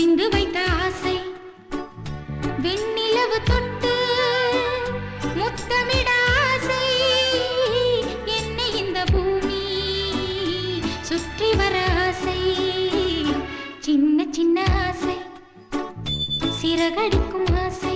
முடிந்து வைத்த ஆசை. வெண்ணிலவு தொட்டு முத்தமிட ஆசை. என்னை இந்த பூமி சுற்றி வர ஆசை. சின்ன சின்ன ஆசை. சிறகடிக்கும் ஆசை.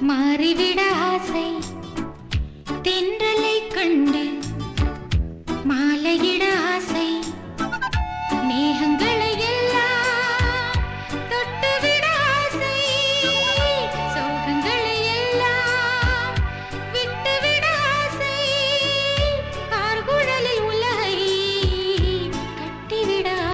மாறிவிட ஆசை. தென்றலை கண்டு